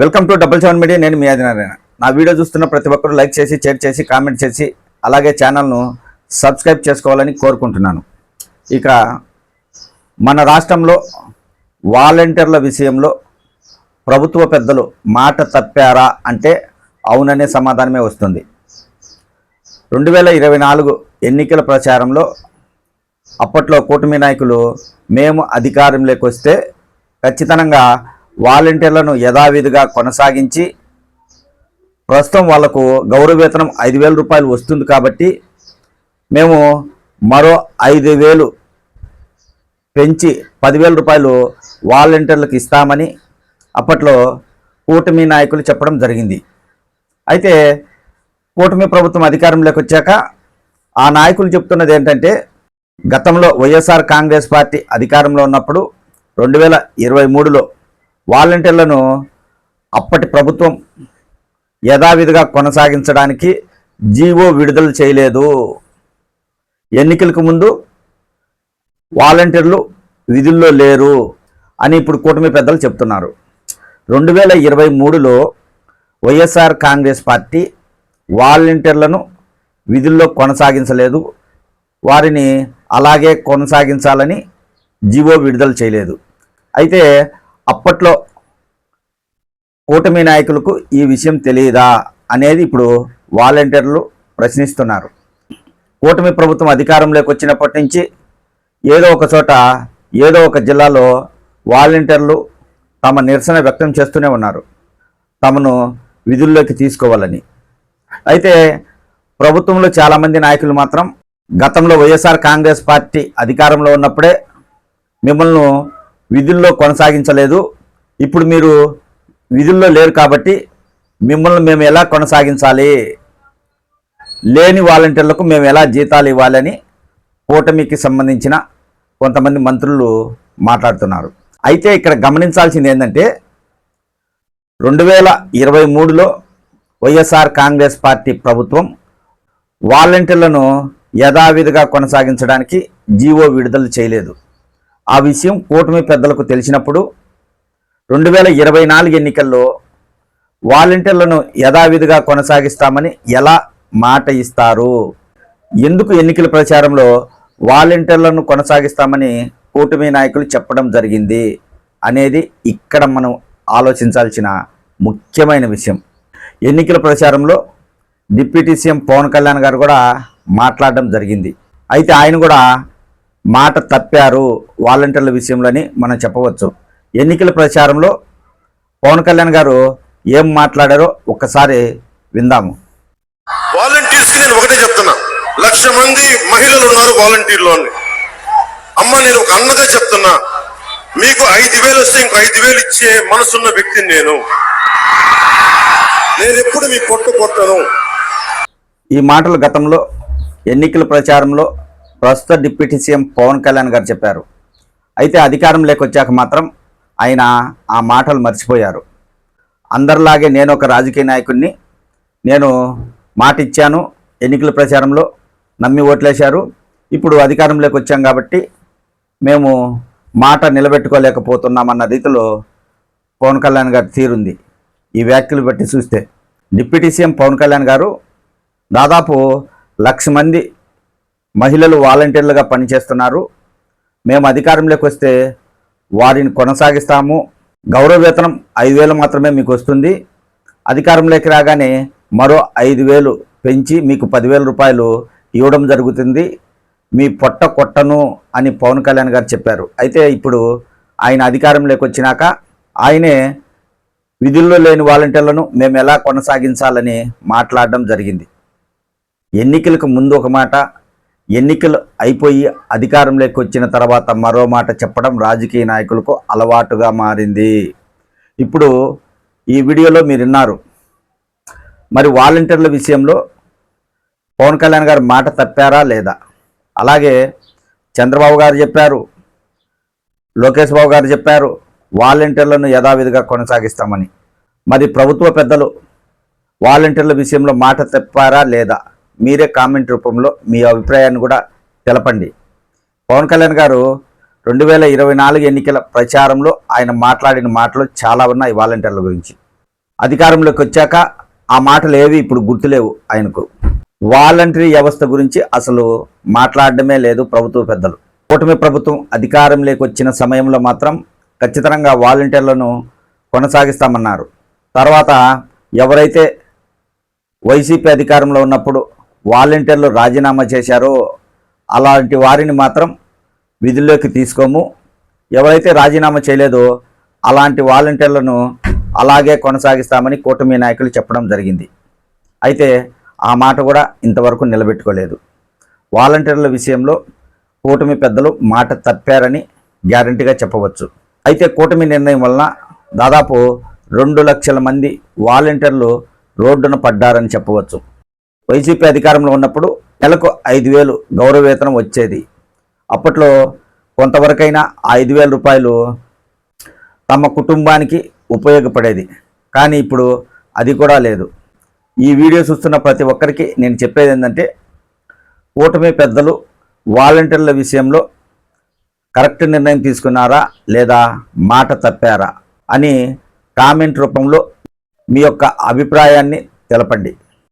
Welcome to double seven media నేను మీ ఆదినారాయణ. నా వీడియో చూస్తున్న ప్రతి ఒక్కరు లైక్ చేసి షేర్ చేసి కామెంట్ చేసి అలాగే ఛానల్ను సబ్స్క్రైబ్ చేసుకోవాలని కోరుకుంటున్నాను. ఇక మన రాష్ట్రంలో వాలంటీర్ల విషయంలో ప్రభుత్వ పెద్దలు మాట తప్పారా అంటే అవుననే సమాధానమే వస్తుంది. రెండు వేల ఇరవై నాలుగు ఎన్నికల ప్రచారంలో అప్పట్లో కూటమి నాయకులు మేము అధికారంలోకి వస్తే ఖచ్చితంగా వాలంటీర్లను యథావిధిగా కొనసాగించి ప్రస్తుతం వాళ్ళకు గౌరవేతనం ఐదు వేల రూపాయలు వస్తుంది కాబట్టి మేము మరో ఐదు వేలు పెంచి పదివేల రూపాయలు వాలంటీర్లకు ఇస్తామని అప్పట్లో కూటమి నాయకులు చెప్పడం జరిగింది. అయితే కూటమి ప్రభుత్వం అధికారంలోకి వచ్చాక ఆ నాయకులు చెప్తున్నది ఏంటంటే గతంలో వైఎస్ఆర్ కాంగ్రెస్ పార్టీ అధికారంలో ఉన్నప్పుడు రెండు వేల ఇరవై మూడులో వాలంటీర్లను అప్పటి ప్రభుత్వం యథావిధిగా కొనసాగించడానికి జీవో విడుదల చేయలేదు. ఎన్నికలకు ముందు వాలంటీర్లు విధుల్లో లేరు అని ఇప్పుడు కూటమి పెద్దలు చెప్తున్నారు. రెండు వేల ఇరవై మూడులో వైఎస్ఆర్ కాంగ్రెస్ పార్టీ వాలంటీర్లను విధుల్లో కొనసాగించలేదు. వారిని అలాగే కొనసాగించాలని జీవో విడుదల చేయలేదు. అయితే అప్పట్లో కూటమి నాయకులకు ఈ విషయం తెలియదా అనేది ఇప్పుడు వాలంటీర్లు ప్రశ్నిస్తున్నారు. కూటమి ప్రభుత్వం అధికారంలోకి వచ్చినప్పటి నుంచి ఏదో ఒక చోట ఏదో ఒక జిల్లాలో వాలంటీర్లు తమ నిరసన వ్యక్తం చేస్తూనే ఉన్నారు. తమను విధుల్లోకి తీసుకోవాలని. అయితే ప్రభుత్వంలో చాలామంది నాయకులు మాత్రం గతంలో వైఎస్ఆర్ కాంగ్రెస్ పార్టీ అధికారంలో ఉన్నప్పుడే మిమ్మల్ని విధుల్లో కొనసాగించలేదు. ఇప్పుడు మీరు విధుల్లో లేరు కాబట్టి మిమ్మల్ని మేము ఎలా కొనసాగించాలి? లేని వాలంటీర్లకు మేము ఎలా జీతాలు ఇవ్వాలని కూటమికి సంబంధించిన కొంతమంది మంత్రులు మాట్లాడుతున్నారు. అయితే ఇక్కడ గమనించాల్సింది ఏంటంటే రెండు వేల ఇరవై మూడులో వైఎస్ఆర్ కాంగ్రెస్ పార్టీ ప్రభుత్వం వాలంటీర్లను యథావిధిగా కొనసాగించడానికి జీవో విడుదల చేయలేదు. ఆ విషయం కూటమి పెద్దలకు తెలిసినప్పుడు రెండు వేల ఇరవై నాలుగు ఎన్నికల్లో వాలంటీర్లను యథావిధిగా కొనసాగిస్తామని ఎలా మాట ఇస్తారు? ఎందుకు ఎన్నికల ప్రచారంలో వాలంటీర్లను కొనసాగిస్తామని కూటమి నాయకులు చెప్పడం జరిగింది అనేది ఇక్కడ మనం ఆలోచించాల్సిన ముఖ్యమైన విషయం. ఎన్నికల ప్రచారంలో డిప్యూటీ సీఎం పవన్ కళ్యాణ్ గారు కూడా మాట్లాడడం జరిగింది. అయితే ఆయన కూడా మాట తప్పారు వాలంటీర్ల విషయంలోని మనం చెప్పవచ్చు. ఎన్నికల ప్రచారంలో పవన్ కళ్యాణ్ గారు ఏం మాట్లాడారో ఒక్కసారి విందాము. వాలంటీర్స్కి నేను ఒకటే చెప్తున్నా. లక్ష మంది మహిళలు ఉన్నారు వాలంటీర్లో అమ్మ నేను ఒక అన్నగా చెప్తున్నా. మీకు ఐదు వేలు వస్తే ఇంకో ఐదు వేలు ఇచ్చే మనసున్న వ్యక్తిని నేను. నేను ఎప్పుడు మీ పొట్టు కొట్టను. ఈ మాటలు గతంలో ఎన్నికల ప్రచారంలో ప్రస్తుత డిప్యూటీ సీఎం పవన్ కళ్యాణ్ గారు చెప్పారు. అయితే అధికారం లేకొచ్చాక మాత్రం ఆయన ఆ మాటలు మర్చిపోయారు. అందరిలాగే నేను ఒక రాజకీయ నాయకుడిని నేను మాట ఇచ్చాను ఎన్నికల ప్రచారంలో నమ్మి ఓట్లేశారు. ఇప్పుడు అధికారంలోకి వచ్చాం కాబట్టి మేము మాట నిలబెట్టుకోలేకపోతున్నామన్న రీతిలో పవన్ కళ్యాణ్ గారి తీరుంది. ఈ వ్యాఖ్యలు బట్టి చూస్తే డిప్యూటీ సీఎం పవన్ కళ్యాణ్ గారు దాదాపు లక్ష మంది మహిళలు వాలంటీర్లుగా పనిచేస్తున్నారు. మేము అధికారంలోకి వస్తే వారిని కొనసాగిస్తాము. గౌరవ వేతనం ఐదు వేలు మాత్రమే మీకు వస్తుంది. అధికారంలోకి రాగానే మరో ఐదు వేలు పెంచి మీకు పదివేల రూపాయలు ఇవ్వడం జరుగుతుంది. మీ పొట్ట కొట్టను అని పవన్ కళ్యాణ్ గారు చెప్పారు. అయితే ఇప్పుడు ఆయన అధికారంలోకి వచ్చినాక ఆయనే విధుల్లో లేని వాలంటీర్లను మేము ఎలా కొనసాగించాలని మాట్లాడడం జరిగింది. ఎన్నికలకు ముందు ఒక మాట ఎన్నికలు అయిపోయి అధికారంలోకి వచ్చిన తర్వాత మరో మాట చెప్పడం రాజకీయ నాయకులకు అలవాటుగా మారింది. ఇప్పుడు ఈ వీడియోలో మీరు విన్నారు. మరి వాలంటీర్ల విషయంలో పవన్ కళ్యాణ్ గారు మాట తప్పారా లేదా? అలాగే చంద్రబాబు గారు చెప్పారు లోకేష్ బాబు గారు చెప్పారు వాలంటీర్లను యథావిధిగా కొనసాగిస్తామని. మరి ప్రభుత్వ పెద్దలు వాలంటీర్ల విషయంలో మాట తప్పారా లేదా? మీరే కామెంట్ రూపంలో మీ అభిప్రాయాన్ని కూడా తెలపండి. పవన్ కళ్యాణ్ గారు రెండు వేల ఇరవై నాలుగు ఎన్నికల ప్రచారంలో ఆయన మాట్లాడిన మాటలు చాలా ఉన్నాయి వాలంటీర్ల గురించి. అధికారంలోకి వచ్చాక ఆ మాటలు ఏవి ఇప్పుడు గుర్తులేవు ఆయనకు. వాలంటరీ వ్యవస్థ గురించి అసలు మాట్లాడడమే లేదు ప్రభుత్వ పెద్దలు. కూటమి ప్రభుత్వం అధికారంలోకి వచ్చిన సమయంలో మాత్రం ఖచ్చితంగా వాలంటీర్లను కొనసాగిస్తామన్నారు. తర్వాత ఎవరైతే వైసీపీ అధికారంలో ఉన్నప్పుడు వాలంటీర్లు రాజీనామా చేశారో అలాంటి వారిని మాత్రం విధుల్లోకి తీసుకోము. ఎవరైతే రాజీనామా చేయలేదో అలాంటి వాలంటీర్లను అలాగే కొనసాగిస్తామని కూటమి నాయకులు చెప్పడం జరిగింది. అయితే ఆ మాట కూడా ఇంతవరకు నిలబెట్టుకోలేదు. వాలంటీర్ల విషయంలో కూటమి పెద్దలు మాట తప్పారని గ్యారంటీగా చెప్పవచ్చు. అయితే కూటమి నిర్ణయం వలన దాదాపు రెండు లక్షల మంది వాలంటీర్లు రోడ్డున పడ్డారని చెప్పవచ్చు. వైసీపీ అధికారంలో ఉన్నప్పుడు నెలకు ఐదు వేలు గౌరవ వేతనం వచ్చేది. అప్పట్లో కొంతవరకైనా ఆ ఐదు వేల రూపాయలు తమ కుటుంబానికి ఉపయోగపడేది. కానీ ఇప్పుడు అది కూడా లేదు. ఈ వీడియో చూస్తున్న ప్రతి ఒక్కరికి నేను చెప్పేది ఏంటంటే కూటమి పెద్దలు వాలంటీర్ల విషయంలో కరెక్ట్ నిర్ణయం తీసుకున్నారా లేదా మాట తప్పారా అని కామెంట్ రూపంలో మీ యొక్క అభిప్రాయాన్ని తెలపండి.